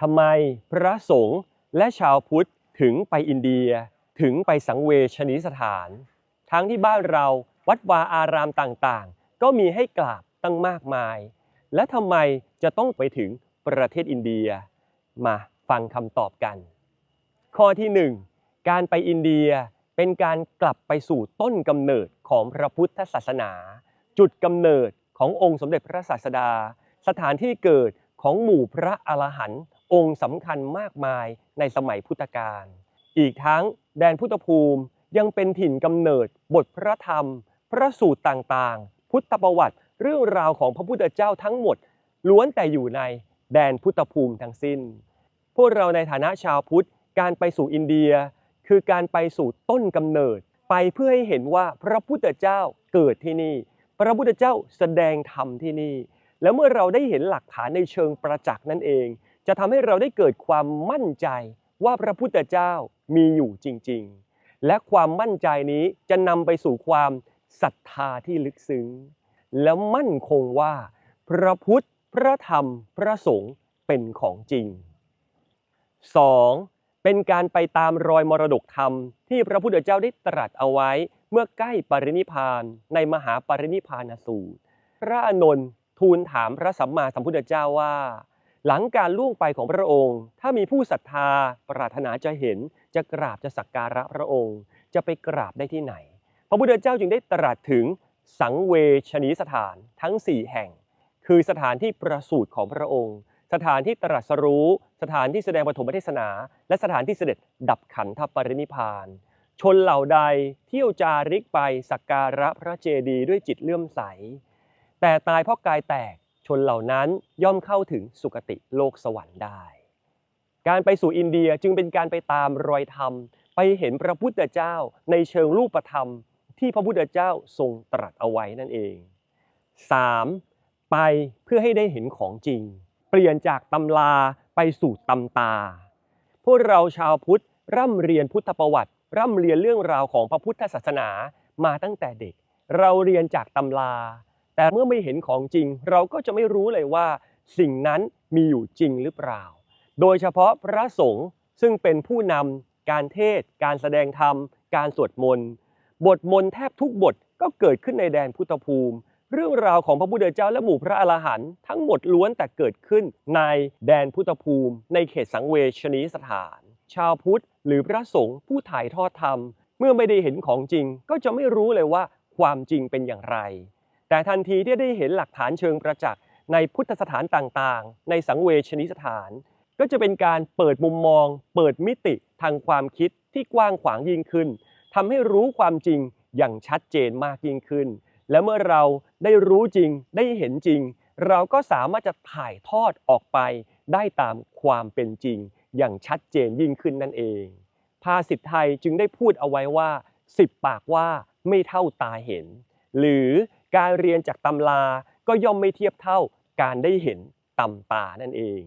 ทำไมพระสงฆ์และชาวพุทธถึงไปอินเดียถึงไปสังเวชนีสถาน ทั้งที่บ้านเราวัดวาอารามต่างๆ ก็มีให้กราบตั้งมากมาย และทำไมจะต้องไปถึงประเทศอินเดีย มาฟังคำตอบกัน ข้อที่หนึ่งการไปอินเดียเป็นการกลับไปสู่ต้นกำเนิดของพระพุทธศาสนา จุดกำเนิดขององค์สมเด็จพระศาสดา สถานที่เกิดของหมู่พระอรหันต์ องค์สำคัญมากมายในสมัยพุทธกาล อีกทั้งแดนพุทธภูมิยังเป็นถิ่นกำเนิดบทพระธรรม พระสูตรต่างๆ พุทธประวัติเรื่องราวของพระพุทธเจ้าทั้งหมด ล้วนแต่อยู่ในแดนพุทธภูมิทั้งสิ้น พวกเราในฐานะชาวพุทธการไปสู่อินเดีย คือการไปสู่ต้นกำเนิด ไปเพื่อให้เห็นว่าพระพุทธเจ้าเกิดที่นี่ พระพุทธเจ้าแสดงธรรมที่นี่ แล้วเมื่อเราได้เห็นหลักฐานในเชิงประจักษ์นั่นเอง จะทำให้เราได้เกิดความมั่นใจว่าพระพุทธเจ้ามีอยู่จริง ๆ และความมั่นใจนี้จะนำไปสู่ความศรัทธาที่ลึกซึ้ง แล้วมั่นคงว่า พระพุทธ พระธรรม พระสงฆ์เป็นของจริง 2. เป็นการไปตามรอยมรดกธรรม ที่พระพุทธเจ้าได้ตรัสเอาไว้เมื่อใกล้ปรินิพานในมหาปรินิพานสูตร พระอนนท์ทูลถามพระสัมมาสัมพุทธเจ้าว่า หลังการล่วงไปของพระองค์ ถ้ามีผู้ศรัทธาปรารถนาจะเห็นจะกราบจะสักการะพระองค์ จะไปกราบได้ที่ไหน พระพุทธเจ้าจึงได้ตรัสถึงสังเวชนีสถานทั้ง 4 แห่ง คือสถานที่ประสูติของพระองค์ สถานที่ตรัสรู้ สถานที่แสดงปฐมเทศนา และสถานที่เสด็จดับขันธปรินิพพาน ชนเหล่าใดเที่ยวจาริกไปสักการะพระเจดีย์ด้วยจิตเลื่อมใส แต่ตายเพราะกายแตก ชนเหล่านั้นย่อมเข้าถึงสุคติโลกสวรรค์ได้ การไปสู่อินเดียจึงเป็นการไปตามรอยธรรม ไปเห็นพระพุทธเจ้าในเชิงรูปธรรม ที่พระพุทธเจ้าทรงตรัสเอาไว้นั่นเอง 3. ไปเพื่อให้ได้เห็นของจริง เปลี่ยนจากตำราไปสู่ตำตา พวกเราชาวพุทธร่ำเรียนพุทธประวัติ ร่ำเรียนเรื่องราวของพระพุทธศาสนามาตั้งแต่เด็ก เราเรียนจากตำรา แต่เมื่อไม่เห็นของจริง เราก็จะไม่รู้เลยว่า สิ่งนั้นมีอยู่จริงหรือเปล่า โดยเฉพาะพระสงฆ์ซึ่งเป็นผู้นำการเทศ การแสดงธรรม การสวดมนต์บทมนต์แทบทุกบทก็เกิดขึ้นในแดนพุทธภูมิ เรื่องราวของพระพุทธเจ้าและหมู่พระอรหันต์ทั้งหมดล้วนแต่เกิดขึ้นในแดนพุทธภูมิ ในเขตสังเวชนีสถาน ชาวพุทธ หรือพระสงฆ์ผู้ถ่ายทอดธรรม เมื่อไม่ได้เห็นของจริงก็จะไม่รู้เลยว่าความจริงเป็นอย่างไร แต่ทันทีที่ได้เห็นหลักฐานเชิงประจักษ์ในพุทธสถานต่างๆ ในสังเวชนีสถาน ก็จะเป็นการเปิดมุมมอง เปิดมิติทางความคิดที่กว้างขวางยิ่งขึ้นทำให้รู้ความจริงอย่างชัดเจนมากยิ่งขึ้น และเมื่อเราได้รู้จริงได้เห็นจริง เราก็สามารถจะถ่ายทอดออกไป ได้ตามความเป็นจริง อย่างชัดเจนยิ่งขึ้นนั่นเอง ภาษิตไทยจึงได้พูดเอาไว้ว่าสิบปากว่าไม่เท่าตาเห็น หรือ การเรียนจากตำราก็ย่อมไม่เทียบเท่าการได้เห็นตำตานั่นเอง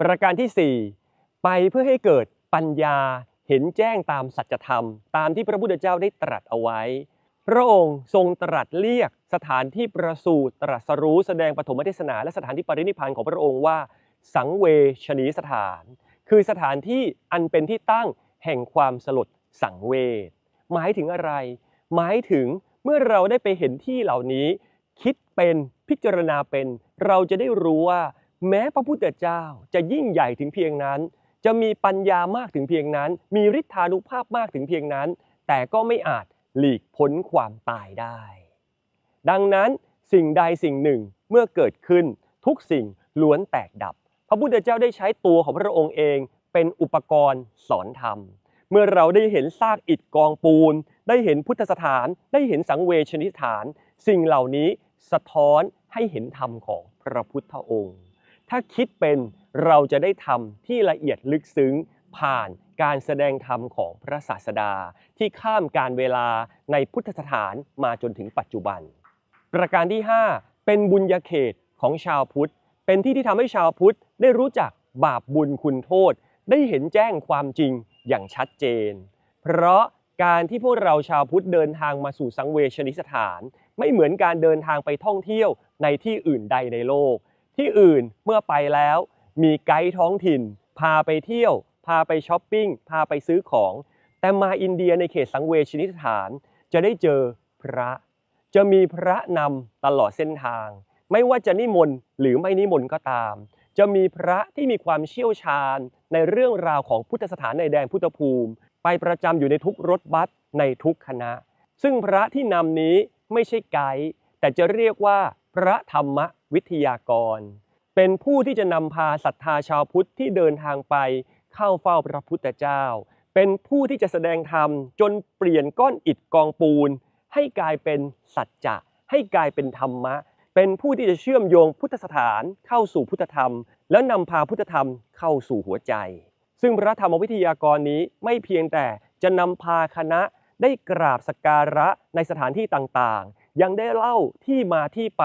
ประการที่ 4 ไปเพื่อให้เกิดปัญญาเห็นแจ้งตามสัจธรรม ตามที่พระพุทธเจ้าได้ตรัสเอาไว้ พระองค์ทรงตรัสเรียกสถานที่ประสูติตรัสรู้แสดงปฐมเทศนา และสถานที่ปรินิพพานของพระองค์ว่า สังเวชนีสถาน คือสถานที่อันเป็นที่ตั้งแห่งความสลดสังเวชหมายถึงอะไร หมายถึง เมื่อเราได้ไปเห็นที่เหล่านี้ คิดเป็นพิจารณาเป็น เราจะได้รู้ว่า แม้พระพุทธเจ้าจะยิ่งใหญ่ถึงเพียงนั้น จะมีปัญญามากถึงเพียงนั้น มีฤทธานุภาพมากถึงเพียงนั้น แต่ก็ไม่อาจหลีกพ้นความตายได้ ดังนั้นสิ่งใดสิ่งหนึ่งเมื่อเกิดขึ้นทุกสิ่งล้วนแตกดับ พระพุทธเจ้าได้ใช้ตัวของพระองค์เองเป็นอุปกรณ์สอนธรรม เมื่อเราได้เห็นซากอิฐกองปูน ได้เห็นพุทธสถาน ได้เห็นสังเวชนิสถาน สิ่งเหล่านี้สะท้อนให้เห็นธรรมของพระพุทธองค์ ถ้าคิดเป็นเราจะได้ทำที่ละเอียดลึกซึ้งผ่านการแสดงธรรมของพระศาสดา ที่ข้ามการเวลาในพุทธสถานมาจนถึงปัจจุบัน ประการที่ 5 เป็นบุญญาเขตของชาวพุทธ เป็นที่ที่ทำให้ชาวพุทธได้รู้จักบาปบุญคุณโทษ ได้เห็นแจ้งความจริงอย่างชัดเจน เพราะ การที่พวกเราชาวพุทธเดินทางมาสู่สังเวชนิสถาน ไม่เหมือนการเดินทางไปท่องเที่ยวในที่อื่นใดในโลก ที่อื่นเมื่อไปแล้ว มีไกด์ท้องถิ่น พาไปเที่ยว พาไปช้อปปิ้งพาไปซื้อของ แต่มาอินเดียในเขตสังเวชนิสถาน จะได้เจอพระ จะมีพระนำตลอดเส้นทาง ไม่ว่าจะนิมนต์หรือไม่นิมนต์ก็ตาม จะมีพระที่มีความเชี่ยวชาญในเรื่องราวของพุทธสถานในแดนพุทธภูมิ ไปประจำอยู่ในทุกรถบัสในทุกคณะ ซึ่งพระที่นำนี้ไม่ใช่ไกด์แต่จะเรียกว่าพระธรรมวิทยากร เป็นผู้ที่จะนำพาศรัทธาชาวพุทธที่เดินทางไปเข้าเฝ้าพระพุทธเจ้า เป็นผู้ที่จะแสดงธรรมจนเปลี่ยนก้อนอิฐกองปูน ให้กลายเป็นสัจจะ ให้กลายเป็นธรรมะ เป็นผู้ที่จะเชื่อมโยงพุทธสถานเข้าสู่พุทธธรรม แล้วนำพาพุทธธรรมเข้าสู่หัวใจ ซึ่งพระธรรมวิทยากรนี้ไม่เพียงแต่จะนำพาคณะได้กราบสักการะในสถานที่ต่างๆ ยังได้เล่าที่มาที่ไป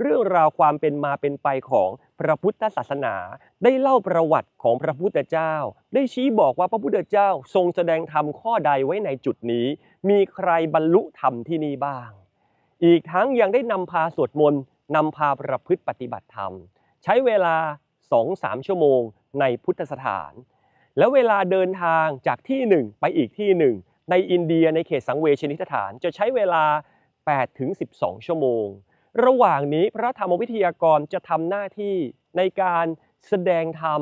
เรื่องราวความเป็นมาเป็นไปของพระพุทธศาสนา ได้เล่าประวัติของพระพุทธเจ้า ได้ชี้บอกว่าพระพุทธเจ้าทรงแสดงธรรมข้อใดไว้ในจุดนี้ มีใครบรรลุธรรมที่นี่บ้าง อีกทั้งยังได้นำพาสวดมนต์นำพาประพฤติปฏิบัติธรรม ใช้เวลา 2-3 ชั่วโมงในพุทธสถาน แล้วเวลาเดินทางจากที่หนึ่งไปอีกที่หนึ่งในอินเดียในเขตสังเวชนิสถานจะใช้เวลา 8 ถึง 12 ชั่วโมง ระหว่างนี้พระธรรมวิทยากรจะทำหน้าที่ในการแสดงธรรม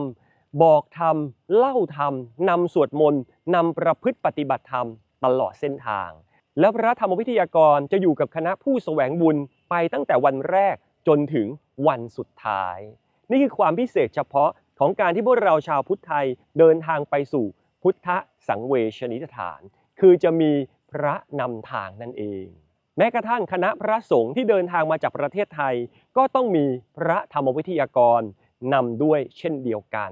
บอกธรรม เล่าธรรมนำสวดมนต์นำประพฤติปฏิบัติธรรมตลอดเส้นทาง แล้วพระธรรมวิทยากรจะอยู่กับคณะผู้แสวงบุญไปตั้งแต่วันแรกจนถึงวันสุดท้าย นี่คือความพิเศษเฉพาะ ของการที่พวกเราชาวพุทธไทยเดินทางไปสู่พุทธสังเวชนิสถาน คือจะมีพระนำทางนั่นเอง แม้กระทั่งคณะพระสงฆ์ที่เดินทางมาจากประเทศไทย ก็ต้องมีพระธรรมวิทยากรนำด้วยเช่นเดียวกัน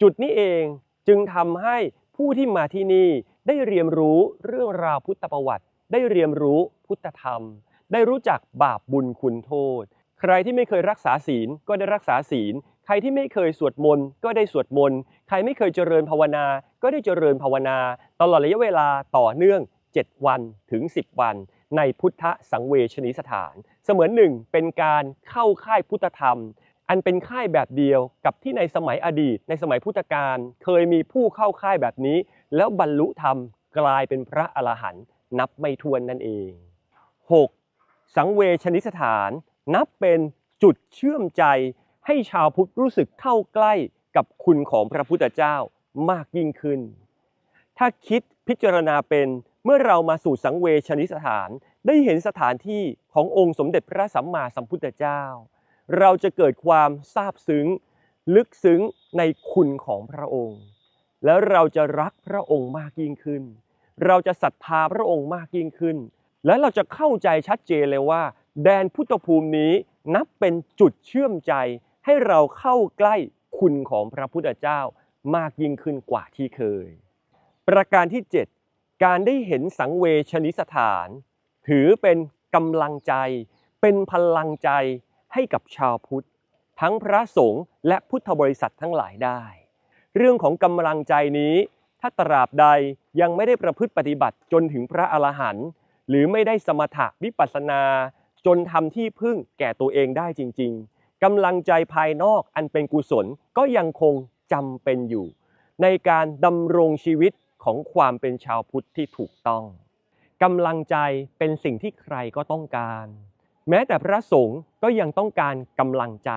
จุดนี้เองจึงทำให้ผู้ที่มาที่นี่ได้เรียนรู้เรื่องราวพุทธประวัติ ได้เรียนรู้พุทธธรรม ได้รู้จักบาปบุญคุณโทษ ใครที่ไม่เคยรักษาศีลก็ได้รักษาศีล ใครที่ไม่เคยสวดมนต์ก็ได้สวดมนต์ ใครไม่เคยเจริญภาวนา ก็ได้เจริญภาวนา ตลอดระยะเวลาต่อเนื่อง 7 วันถึง 10 วัน ในพุทธสังเวชนิสถาน เสมือนหนึ่งเป็นการเข้าค่ายพุทธธรรม อันเป็นค่ายแบบเดียวกับที่ในสมัยอดีต ในสมัยพุทธกาลเคยมีผู้เข้าค่ายแบบนี้ แล้วบรรลุธรรมกลายเป็นพระอรหันต์นับไม่ถ้วนนั่นเอง 6. สังเวชนิสถาน นับเป็นจุดเชื่อมใจ ให้ชาวพุทธรู้สึกเข้าใกล้กับคุณของพระพุทธเจ้ามากยิ่งขึ้น ถ้าคิดพิจารณาเป็นเมื่อเรามาสู่สังเวชนิสถานได้เห็นสถานที่ขององค์สมเด็จพระสัมมาสัมพุทธเจ้า เราจะเกิดความซาบซึ้ง ลึกซึ้งในคุณของพระองค์ แล้วเราจะรักพระองค์มากยิ่งขึ้น เราจะศรัทธาพระองค์มากยิ่งขึ้น และเราจะเข้าใจชัดเจนเลยว่า แดนพุทธภูมินี้นับเป็นจุดเชื่อมใจ ให้เราเข้าใกล้คุณของพระพุทธเจ้ามากยิ่งขึ้นกว่าที่เคย ประการที่ 7 การได้เห็นสังเวชนิสถาน ถือเป็นกำลังใจ เป็นพลังใจให้กับชาวพุทธ ทั้งพระสงฆ์และพุทธบริษัททั้งหลายได้ เรื่องของกำลังใจนี้ ถ้าตราบใดยังไม่ได้ประพฤติปฏิบัติจนถึงพระอรหันต์หรือไม่ได้สมถะวิปัสสนา จนทำที่พึ่งแก่ตัวเองได้จริง ๆ กำลังใจภายนอกอันเป็นกุศลก็ยังคงจำเป็นอยู่ ในการดำรงชีวิตของความเป็นชาวพุทธที่ถูกต้องกำลังใจเป็นสิ่งที่ใครก็ต้องการ แม้แต่พระสงฆ์ก็ยังต้องการกำลังใจ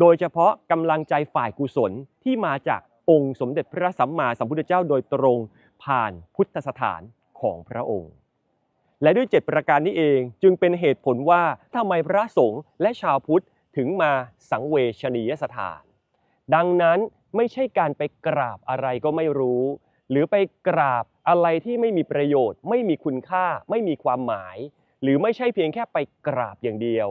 โดยเฉพาะกำลังใจฝ่ายกุศลที่มาจากองค์สมเด็จพระสัมมาสัมพุทธเจ้าโดยตรงผ่านพุทธสถานของพระองค์ และด้วย7ประการนี้เองจึงเป็นเหตุผลว่าทำไมพระสงฆ์และชาวพุทธ ถึงมาสังเวชนียสถาน ดังนั้นไม่ใช่การไปกราบอะไรก็ไม่รู้ หรือไปกราบอะไรที่ไม่มีประโยชน์ ไม่มีคุณค่า ไม่มีความหมาย หรือไม่ใช่เพียงแค่ไปกราบอย่างเดียว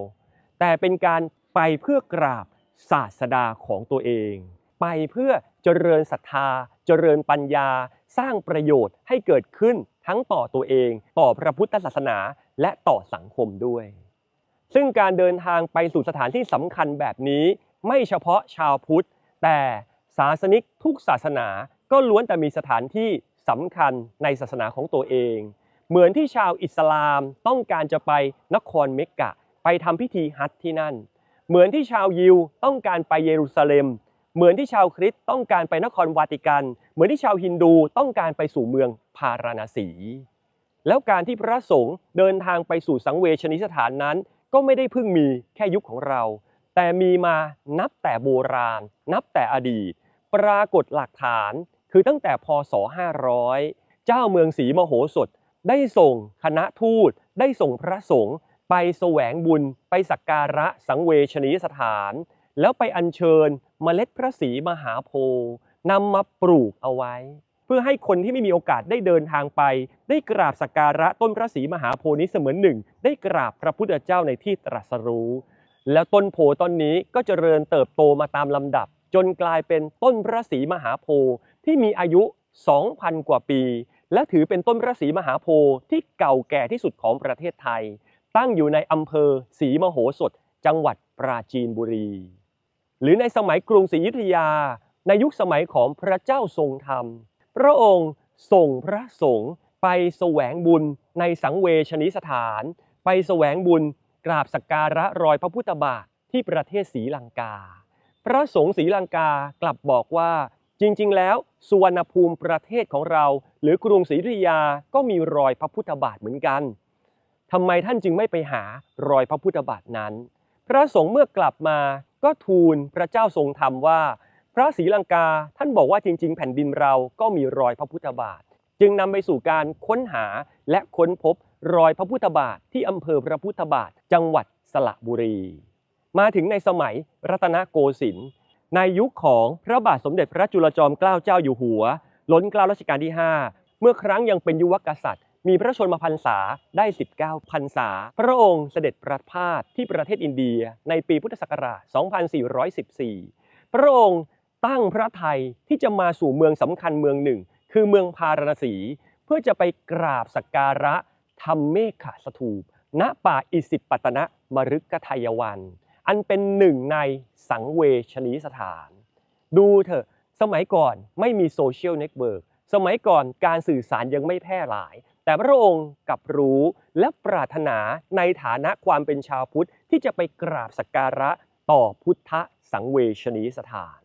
แต่เป็นการไปเพื่อกราบศาสดาของตัวเอง ไปเพื่อเจริญศรัทธา เจริญปัญญา สร้างประโยชน์ให้เกิดขึ้นทั้งต่อตัวเอง ต่อพระพุทธศาสนา และต่อสังคมด้วย ซึ่งการเดินทางไปสู่สถานที่สำคัญแบบนี้ ไม่เฉพาะชาวพุทธ แต่ศาสนิกทุกศาสนาก็ล้วนแต่มีสถานที่สำคัญในศาสนาของตัวเอง เหมือนที่ชาวอิสลามต้องการจะไปนครเมกกะ ไปทำพิธีฮัจที่นั่น เหมือนที่ชาวยิวต้องการไปเยรูซาเล็ม เหมือนที่ชาวคริสต์ต้องการไปนครวาติกัน เหมือนที่ชาวฮินดูต้องการไปสู่เมืองพาราณสี แล้วการที่พระสงฆ์เดินทางไปสู่สังเวชนิสถานนั้น ก็ไม่ได้เพิ่งมีแค่ยุคของเรา แต่มีมานับแต่โบราณ นับแต่อดีต ปรากฏหลักฐานคือตั้งแต่พศ 500 เจ้าเมืองศรีมโหสถ ได้ส่งคณะทูต ได้ส่งพระสงฆ์ไปแสวงบุญ ไปสักการะสังเวชนียสถาน แล้วไปอัญเชิญเมล็ดพระศรีมหาโพนำมาปลูกเอาไว้ พื่อให้คนที่ไม่มีโอกาสได้เดินทางไป ได้กราบสักการะต้นพระศรีมหาโพนี้เสมือนหนึ่ง ได้กราบพระพุทธเจ้าในที่ตรัสรู้ แล้วต้นโพต้นนี้ก็จเจริญเติบโตมาตามลำดับ จนกลายเป็นต้นพระศรีมหาโพธิ์ที่มีอายุ 2,000 กว่าปี และถือเป็นต้นพระศรีมหาโพธิ์ที่เก่าแก่ที่สุดของประเทศไทย ตั้งอยู่ในอำเภอศรีมโหสถ จังหวัดปราจีนบุรี หรือในสมัยกรุงศรีอยุธยา ในยุคสมัยของพระเจ้าทรงธรรม พระองค์ส่งพระสงฆ์ไปแสวงบุญในสังเวชนิสถาน ไปแสวงบุญกราบสักการะรอยพระพุทธบาทที่ประเทศศรีลังกา พระสงฆ์ศรีลังกากลับบอกว่าจริงๆ แล้วสุวรรณภูมิประเทศของเรา หรือกรุงศรีอยุธยาก็มีรอยพระพุทธบาทเหมือนกันทำไมท่านจึงไม่ไปหารอยพระพุทธบาทนั้น พระสงฆ์เมื่อกลับมาก็ทูลพระเจ้าทรงธรรมว่า พระศรีลังกาท่านบอกว่าจริง ๆ แผ่นดินเราก็มีรอยพระพุทธบาท จึงนำไปสู่การค้นหาและค้นพบรอยพระพุทธบาทที่อำเภอพระพุทธบาทจังหวัดสระบุรี มาถึงในสมัยรัตนโกสินทร์ในยุคของพระบาทสมเด็จพระจุลจอมเกล้าเจ้าอยู่หัว ล้นเกล้ารัชกาลที่ 5 เมื่อครั้งยังเป็นยุวกษัตริย์ มีพระชนมพรรษาได้ 19พรรษา พระองค์เสด็จประพาสที่ประเทศอินเดียในปีพุทธศักราช 2414 พระองค์ ตั้งพระไทยที่จะมาสู่เมืองสำคัญเมืองหนึ่ง คือเมืองพาราณสี เพื่อจะไปกราบสักการะธรรมเมฆสถูป ณป่าอิสิปตนะมฤกทายวัน อันเป็นหนึ่งในสังเวชนีสถาน ดูเถอะสมัยก่อนไม่มีโซเชียลเน็ตเวิร์กสมัยก่อนการสื่อสารยังไม่แพร่หลาย แต่พระองค์กับรู้และปรารถนาในฐานะความเป็นชาวพุทธที่จะไปกราบสักการะต่อพุทธสังเวชนีสถาน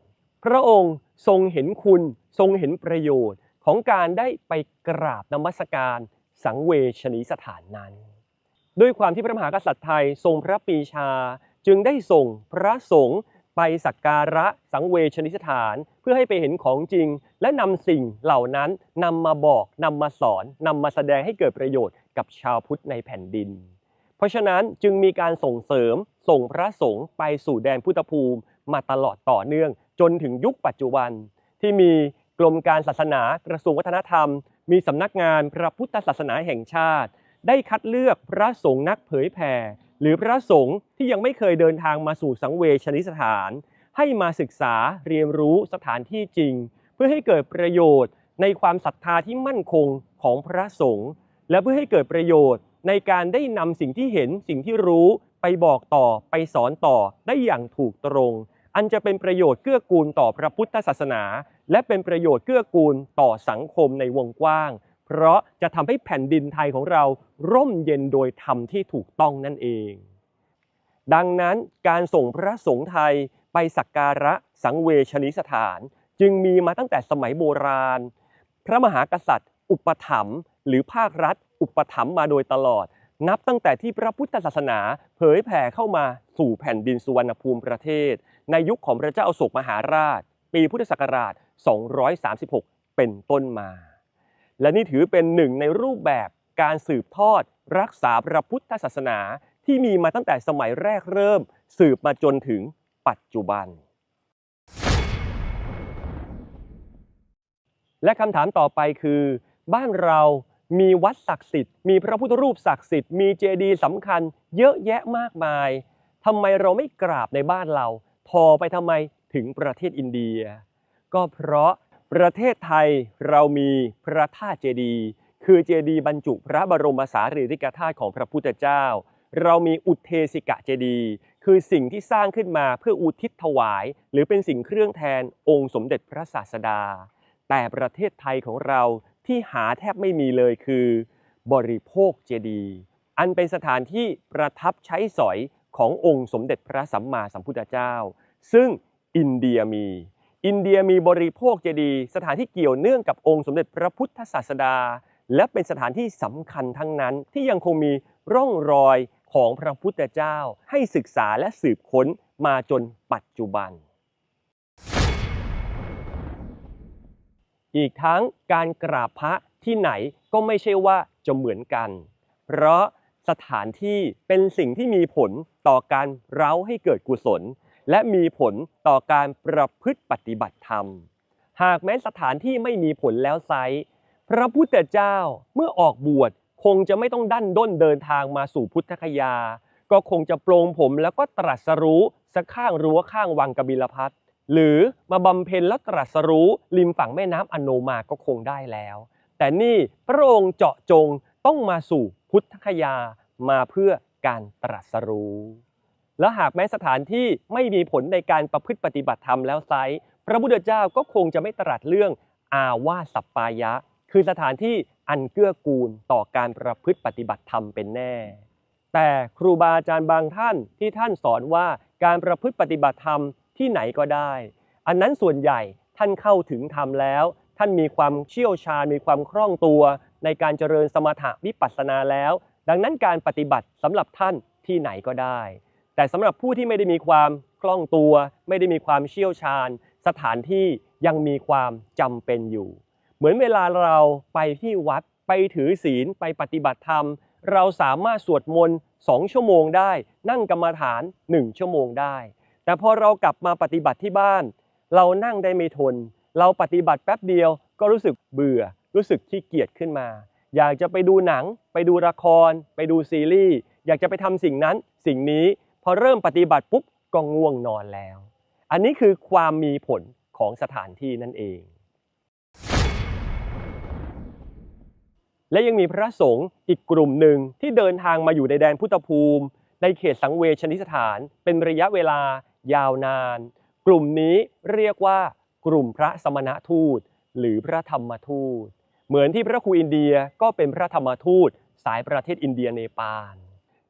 พระองค์ทรงเห็นคุณทรงเห็นประโยชน์ของการได้ไปกราบนมัสการสังเวชนีสถานนั้น ด้วยความที่พระมหากษัตริย์ไทยทรงพระปีชา จึงได้ส่งพระสงฆ์ไปสักการะสังเวชนิสถาน เพื่อให้ไปเห็นของจริง และนำสิ่งเหล่านั้นนำมาบอกนำมาสอนนำมาแสดงให้เกิดประโยชน์กับชาวพุทธในแผ่นดิน เพราะฉะนั้นจึงมีการส่งเสริมส่งพระสงฆ์ไปสู่แดนพุทธภูมิมาตลอดต่อเนื่อง จนถึงยุคปัจจุบัน ที่มีกรมการศาสนากระทรวงวัฒนธรรม มีสำนักงานพระพุทธศาสนาแห่งชาติ ได้คัดเลือกพระสงฆ์นักเผยแผ่ หรือพระสงฆ์ที่ยังไม่เคยเดินทางมาสู่สังเวชนิสถาน ให้มาศึกษาเรียนรู้สถานที่จริง เพื่อให้เกิดประโยชน์ในความศรัทธาที่มั่นคงของพระสงฆ์และเพื่อให้เกิดประโยชน์ในการได้นำสิ่งที่เห็นสิ่งที่รู้ไปบอกต่อไปสอนต่อได้อย่างถูกตรง อันจะเป็นประโยชน์เกื้อกูลต่อพระพุทธศาสนา และเป็นประโยชน์เกื้อกูลต่อสังคมในวงกว้าง เพราะจะทำให้แผ่นดินไทยของเราร่มเย็นโดยธรรมที่ถูกต้องนั่นเอง ดังนั้นการส่งพระสงฆ์ไทยไปสักการะสังเวชนิสถาน จึงมีมาตั้งแต่สมัยโบราณ พระมหากษัตริย์ อุปถัมภ์หรือภาครัฐ อุปถัมภ์มาโดยตลอด นับตั้งแต่ที่พระพุทธศาสนาเผยแผ่เข้ามาสู่แผ่นดินสุวรรณภูมิประเทศ ในยุคของพระเจ้าอโศกมหาราช ปีพุทธศักราช 236 เป็นต้นมา และนี่ถือเป็นหนึ่งในรูปแบบการสืบทอดรักษาพระพุทธศาสนาที่มีมาตั้งแต่สมัยแรกเริ่ม สืบมาจนถึงปัจจุบัน และคำถามต่อไปคือ บ้านเรามีวัดศักดิ์สิทธิ์ มีพระพุทธรูปศักดิ์สิทธิ์ มีเจดีย์สำคัญเยอะแยะมากมายทำไมเราไม่กราบในบ้านเรา พอไปทำไมถึงประเทศอินเดีย ก็เพราะประเทศไทยเรามีพระธาตุเจดีย์คือเจดีย์บรรจุพระบรมสารีริกธาตุของพระพุทธเจ้า เรามีอุเทสิกะเจดีย์คือสิ่งที่สร้างขึ้นมาเพื่ออุทิศถวาย หรือเป็นสิ่งเครื่องแทนองค์สมเด็จพระศาสดา แต่ประเทศไทยของเราที่หาแทบไม่มีเลยคือ บริโภคเจดีย์อันเป็นสถานที่ประทับใช้สอย ขององค์สมเด็จพระสัมมาสัมพุทธเจ้า ซึ่งอินเดียมี อินเดียมีบริโภคเจดีย์สถานที่เกี่ยวเนื่องกับองค์สมเด็จพระพุทธศาสดา และเป็นสถานที่สำคัญทั้งนั้นที่ยังคงมีร่องรอยของพระพุทธเจ้าให้ศึกษาและสืบค้นมาจนปัจจุบัน อีกทั้งการกราบพระที่ไหนก็ไม่ใช่ว่าจะเหมือนกัน เพราะ สถานที่เป็นสิ่งที่มีผลต่อการเร้าให้เกิดกุศล และมีผลต่อการประพฤติปฏิบัติธรรม หากแม้สถานที่ไม่มีผลแล้วไซพระพุทธเจ้าเมื่อออกบวชคงจะไม่ต้องดั้นด้นเดินทางมาสู่พุทธคยา ก็คงจะโปรงผมแล้วก็ตรัสรู้สักข้างรั้วข้างวังกบิลพัทหรือมาบำเพ็ญแล้วตรัสรู้ริมฝั่งแม่น้ำอโนมาก็คงได้แล้ว แต่นี่พระองค์เจาะจงต้องมาสู่ พุทธคยามาเพื่อการตรัสรู้ และหากแม้สถานที่ไม่มีผลในการประพฤติปฏิบัติธรรมแล้วไซร้พระพุทธเจ้าก็คงจะไม่ตรัสเรื่องอาวาสัปปายะ คือสถานที่อันเกื้อกูลต่อการประพฤติปฏิบัติธรรมเป็นแน่ แต่ครูบาอาจารย์บางท่านที่ท่านสอนว่าการประพฤติปฏิบัติธรรมที่ไหนก็ได้ อันนั้นส่วนใหญ่ท่านเข้าถึงธรรมแล้ว ท่านมีความเชี่ยวชาญมีความคล่องตัว ในการเจริญสมถะวิปัสสนาแล้ว ดังนั้นการปฏิบัติสำหรับท่านที่ไหนก็ได้ แต่สำหรับผู้ที่ไม่ได้มีความคล่องตัว ไม่ได้มีความเชี่ยวชาญ สถานที่ยังมีความจำเป็นอยู่ เหมือนเวลาเราไปที่วัดไปถือศีลไปปฏิบัติธรรม เราสามารถสวดมนต์สองชั่วโมงได้ นั่งกรรมฐานหนึ่งชั่วโมงได้ แต่พอเรากลับมาปฏิบัติที่บ้าน เรานั่งได้ไม่ทน เราปฏิบัติแป๊บเดียวก็รู้สึกเบื่อ รู้สึกขี้เกียจขึ้นมา อยากจะไปดูหนัง ไปดูละคร ไปดูซีรีส์อยากจะไปทำสิ่งนั้นสิ่งนี้พอเริ่มปฏิบัติปุ๊บก็ง่วงนอนแล้ว อันนี้คือความมีผลของสถานที่นั่นเอง และยังมีพระสงฆ์อีกกลุ่มหนึ่งที่เดินทางมาอยู่ในแดนพุทธภูมิ ในเขตสังเวชนิสถานเป็นระยะเวลายาวนาน กลุ่มนี้เรียกว่ากลุ่มพระสมณทูต หรือพระธรรมทูต เหมือนที่พระครูอินเดียก็เป็นพระธรรมทูตสายประเทศอินเดียเนปาล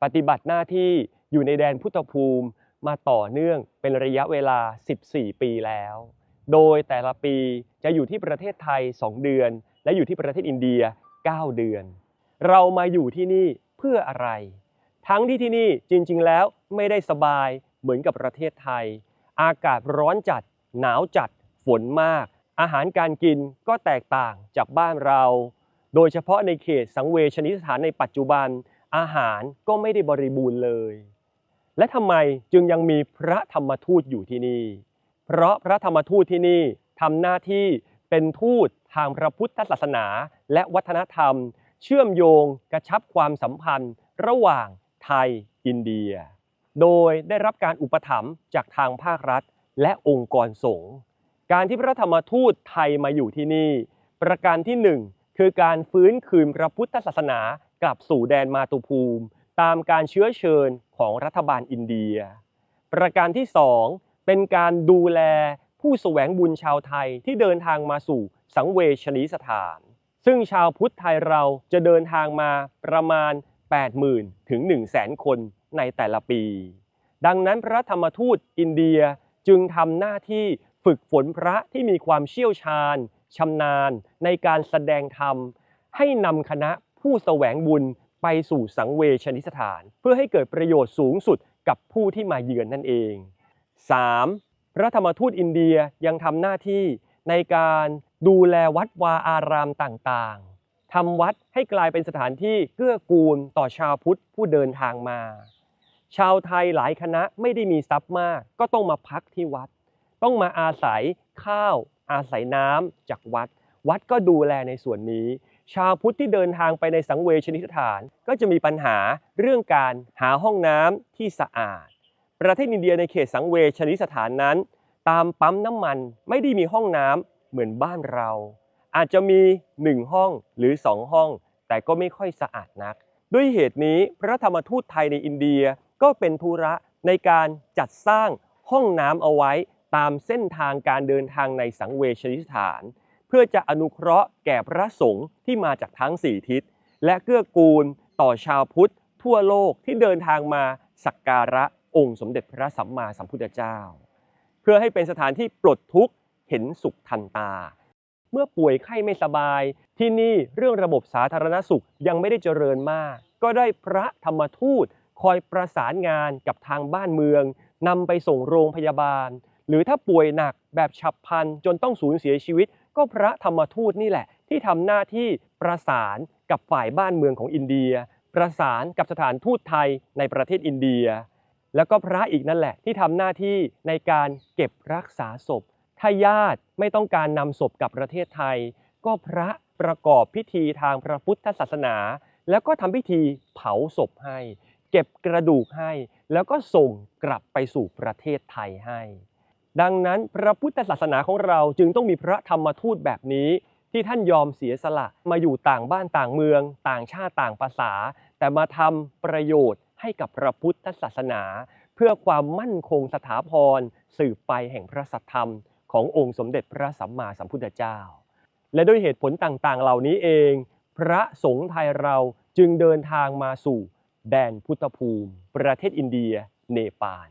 ปฏิบัติหน้าที่อยู่ในแดนพุทธภูมิมาต่อเนื่องเป็นระยะเวลา 14 ปีแล้ว โดยแต่ละปีจะอยู่ที่ประเทศไทย 2 เดือน และอยู่ที่ประเทศอินเดีย 9 เดือน เรามาอยู่ที่นี่เพื่ออะไร ทั้งที่ที่นี่จริงๆแล้วไม่ได้สบายเหมือนกับประเทศไทย อากาศร้อนจัด หนาวจัด ฝนมาก อาหารการกินก็แตกต่างจากบ้านเรา โดยเฉพาะในเขตสังเวชนิสถานในปัจจุบัน อาหารก็ไม่ได้บริบูรณ์เลย และทำไมจึงยังมีพระธรรมทูตอยู่ที่นี่ เพราะพระธรรมทูตที่นี่ทำหน้าที่เป็นทูตทางพระพุทธศาสนา และวัฒนธรรม เชื่อมโยงกระชับความสัมพันธ์ ระหว่างไทยอินเดีย โดยได้รับการอุปถัมภ์จากทางภาครัฐ และองค์กรสงฆ์ การที่พระธรรมทูตไทยมาอยู่ที่นี่ ประการที่หนึ่งคือการฟื้นคืนพระพุทธศาสนากลับสู่แดนมาตุภูมิ ตามการเชื้อเชิญของรัฐบาลอินเดีย ประการที่สองเป็นการดูแลผู้แสวงบุญชาวไทยที่เดินทางมาสู่สังเวชนีสถาน ซึ่งชาวพุทธไทยเราจะเดินทางมาประมาณ 80,000 ถึง 100,000คนในแต่ละปี ดังนั้นพระธรรมทูตอินเดียจึงทำหน้าที่ ฝึกฝนพระที่มีความเชี่ยวชาญชำนาญ ในการแสดงธรรม ให้นำคณะผู้แสวงบุญไปสู่สังเวชนิสถาน เพื่อให้เกิดประโยชน์สูงสุดกับผู้ที่มาเยือนนั่นเอง 3. พระธรรมทูตอินเดียยังทำหน้าที่ในการดูแลวัดวาอารามต่างๆทำวัดให้กลายเป็นสถานที่เกื้อกูลต่อชาวพุทธผู้เดินทางมา ชาวไทยหลายคณะไม่ได้มีทรัพย์มาก ก็ต้องมาพักที่วัด ต้องมาอาศัยข้าว อาศัยน้ำจากวัด วัดก็ดูแลในส่วนนี้ ชาวพุทธที่เดินทางไปในสังเวชนิสถาน ก็จะมีปัญหาเรื่องการหาห้องน้ำที่สะอาด ประเทศอินเดียในเขตสังเวชนิสถานนั้น ตามปั๊มน้ำมันไม่ได้มีห้องน้ำเหมือนบ้านเรา อาจจะมี 1 ห้องหรือ 2 ห้อง แต่ก็ไม่ค่อยสะอาดนัก ด้วยเหตุนี้พระธรรมทูตไทยในอินเดียก็เป็นธุระในการจัดสร้างห้องน้ำเอาไว้ ตามเส้นทางการเดินทางในสังเวชนิสถาน เพื่อจะอนุเคราะห์แก่พระสงฆ์ที่มาจากทั้งสี่ทิศ และเกื้อกูลต่อชาวพุทธ ทั่วโลกที่เดินทางมาสักการะองค์สมเด็จพระสัมมาสัมพุทธเจ้า เพื่อให้เป็นสถานที่ปลดทุกข์เห็นสุขทันตา เมื่อป่วยไข้ไม่สบาย ที่นี่เรื่องระบบสาธารณสุขยังไม่ได้เจริญมาก ก็ได้พระธรรมทูตคอยประสานงานกับทางบ้านเมืองนำไปส่งโรงพยาบาล หรือถ้าป่วยหนักแบบฉับพลันจนต้องสูญเสียชีวิต ก็พระธรรมทูตนี่แหละ ที่ทำหน้าที่ประสานกับฝ่ายบ้านเมืองของอินเดีย ประสานกับสถานทูตไทยในประเทศอินเดีย แล้วก็พระอีกนั่นแหละที่ทำหน้าที่ในการเก็บรักษาศพ ถ้าญาติไม่ต้องการนำศพกลับประเทศไทย ก็พระประกอบพิธีทางพระพุทธศาสนา แล้วก็ทำพิธีเผาศพให้ เก็บกระดูกให้ แล้วก็ส่งกลับไปสู่ประเทศไทยให้ ดังนั้นพระพุทธศาสนาของเราจึงต้องมีพระธรรมทูตแบบนี้ ที่ท่านยอมเสียสละมาอยู่ต่างบ้านต่างเมือง ต่างชาติต่างภาษา แต่มาทำประโยชน์ให้กับพระพุทธศาสนา เพื่อความมั่นคงสถาพรสืบไปแห่งพระสัทธรรม ขององค์สมเด็จพระสัมมาสัมพุทธเจ้า และด้วยเหตุผลต่างๆ เหล่านี้เอง พระสงฆ์ไทยเราจึงเดินทางมาสู่ แดนพุทธภูมิ ประเทศอินเดีย เนปาล